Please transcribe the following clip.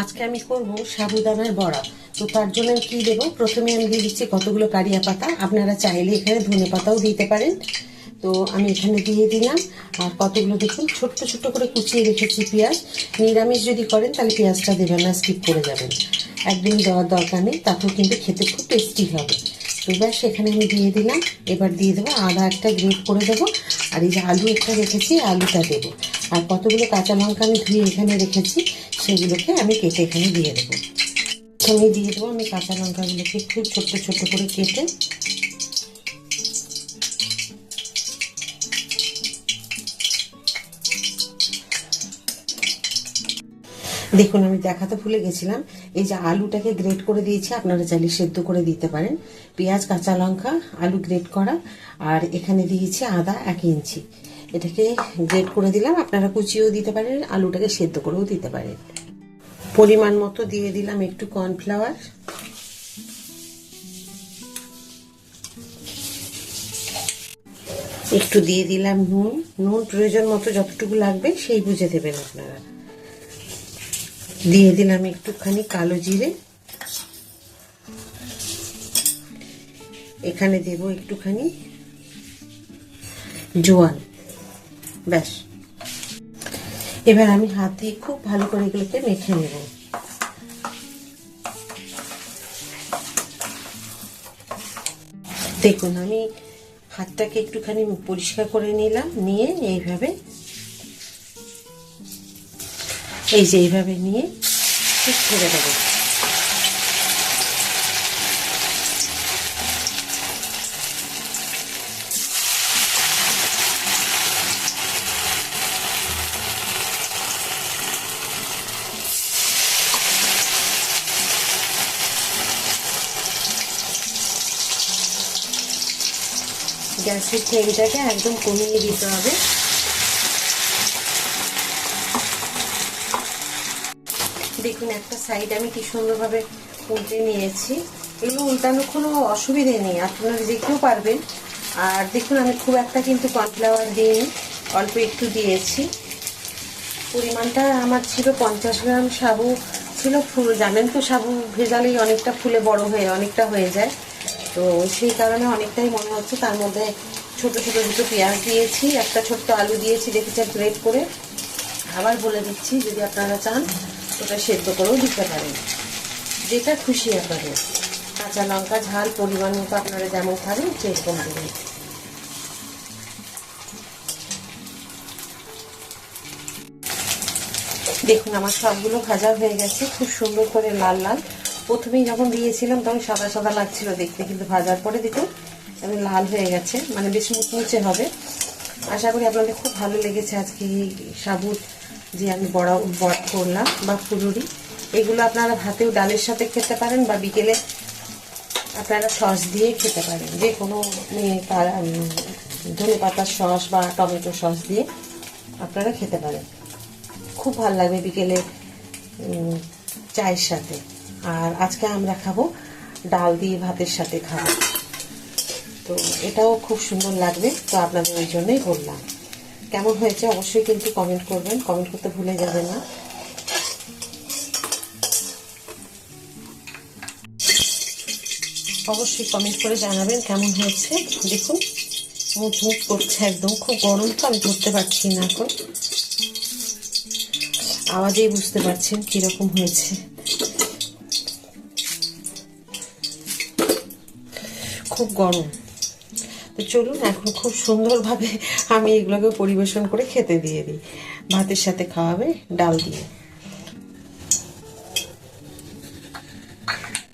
আজকে আমি করব সাবুদানার বড়া। তো তার জন্য আমি কি দেবো? প্রথমে আমি দিয়ে দিচ্ছি কতগুলো কারিয়া পাতা। আপনারা চাইলে এখানে ধনে পাতাও দিতে পারেন। তো আমি এখানে দিয়ে দিলাম। আর কতগুলো দেখুন, ছোট্ট ছোট্ট করে কুচিয়ে রেখেছি পেঁয়াজ। নিরামিষ যদি করেন, তাহলে পেঁয়াজটা দেবেন না স্কিপ করে যাবেন। একদমই দেওয়ার দরকার নেই তাতেও কিন্তু খেতে খুব টেস্টি হবে। তো ব্যাস, এখানে আমি দিয়ে দিলাম। এবার দিয়ে দেবো আদা একটা গ্রেট করে দেবো। আর এই যে আলু একটা রেখেছি, আলুটা দেবো। আর কতগুলো কাঁচা লঙ্কা আমি ধুয়ে এখানে রেখেছি সেগুলোকে আমি কেটে এখানে দিয়ে দেবো। আমি দিয়ে দেবো আমি কাঁচা লঙ্কাগুলোকে খুব ছোট্ট ছোট্ট করে কেটে। দেখুন, আমি দেখাতে ভুলে গেছিলাম। এই যে আলুটাকে গ্রেট করে দিয়েছি, আপনারা চাইলে সেদ্ধ করে দিতে পারেন। পেঁয়াজ, কাঁচা লঙ্কা, আলু গ্রেট করা, আর এখানে দিয়েছি আদা এক ইঞ্চি। এটাকে গ্রেট করে দিলাম, আপনারা কুচিয়েও দিতে পারেন, আলুটাকে সেদ্ধ করেও দিতে পারেন। পরিমাণ মতো দিয়ে দিলাম একটু কর্নফ্লাওয়ার। একটু দিয়ে দিলাম নুন। নুন প্রয়োজন মতো যতটুকু লাগবে সেই বুঝে দেবেন আপনারা। দিয়ে দিলাম একটুখানি কালো জিরে। এখানে দেব একটুখানি জোয়ান ব্যাস। এবার আমি হাত দিয়ে খুব ভালো করে এগুলোকে মেখে নেব। দেখুন, আমি হাতটাকে একটুখানি পরিষ্কার করে নিলাম, নিয়ে এইভাবে, এই যে এইভাবে নিয়ে ঠিক ছেড়ে দেবো। গ্যাসের ফ্লেমটাকে একদম কমিয়ে দিতে হবে। দেখুন, একটা সাইড আমি কি সুন্দরভাবে উল্টে নিয়েছি। এগুলো উল্টানো কোনো অসুবিধে নেই, আপনারা কেউ পারবেন। আর দেখুন, আমি খুব একটা কিন্তু কর্নফ্লাওয়ার দিইনি, অল্প একটু দিয়েছি। পরিমাণটা আমার ছিল পঞ্চাশ গ্রাম সাবু, ছিল ফুল, জানেন তো, সাবু ভেজালেই অনেকটা ফুলে বড় হয়ে, অনেকটা হয়ে যায়। তো সেই কারণে অনেকটাই মনে হচ্ছে তার মধ্যে ছোট ছোট দুটো পেঁয়াজ দিয়েছি, একটা ছোট্ট আলু দিয়েছি দেখেছেন গ্রেট করে। আবার বলে দিচ্ছি, যদি আপনারা চান, ওটা সেদ্ধ করেও দিতে পারেন। যেটা খুশি আপনাদের। কাঁচা লঙ্কা, ঝাল, পরিমাণ মতো আপনারা যেমন খাবেন, সেরকম দেবেন। দেখুন, আমার সবগুলো ভাজা হয়ে গেছে, খুব সুন্দর করে লাল লাল। প্রথমেই যখন দিয়েছিলাম, তখন সাদা সাদা লাগছিল দেখতে, কিন্তু ভাজার পরে দেখুন আমি লাল হয়ে গেছে মানে বেশ মুচমুচে হবে। আশা করি আপনাদের খুব ভালো লেগেছে আজকে সাবুত যে আমি বড়া বড়া করলাম, বা ফুলুরি এগুলো আপনারা ভাতেও ডালের সাথে খেতে পারেন, বা বিকেলে আপনারা সস দিয়ে খেতে পারেন। যে কোনো ধনে পাতার সস বা টমেটো সস দিয়ে আপনারা খেতে পারেন। খুব ভালো লাগবে বিকেলে চায়ের সাথে। আর আজকে আমরা খাব ডাল দিয়ে ভাতের সাথে খাব। তো এটাও খুব সুন্দর লাগবে, তো আপনাদের ওই জন্যই বললাম। কেমন হয়েছে অবশ্যই কিন্তু কমেন্ট করবেন কমেন্ট করতে ভুলে যাবেন না। অবশ্যই কমেন্ট করে জানাবেন কেমন হয়েছে। দেখুন, মুখ মুখ করছে একদম, খুব গরম তো, আমি ধরতে পারছি না এখন। আওয়াজেই বুঝতে পারছেন কীরকম হয়েছে। খুব গরম। তো চলুন, এখন খুব সুন্দরভাবে আমি এগুলোকে পরিবেশন করে খেতে দিয়ে দিই। ভাতের সাথে খাওয়াবে ডাল দিয়ে।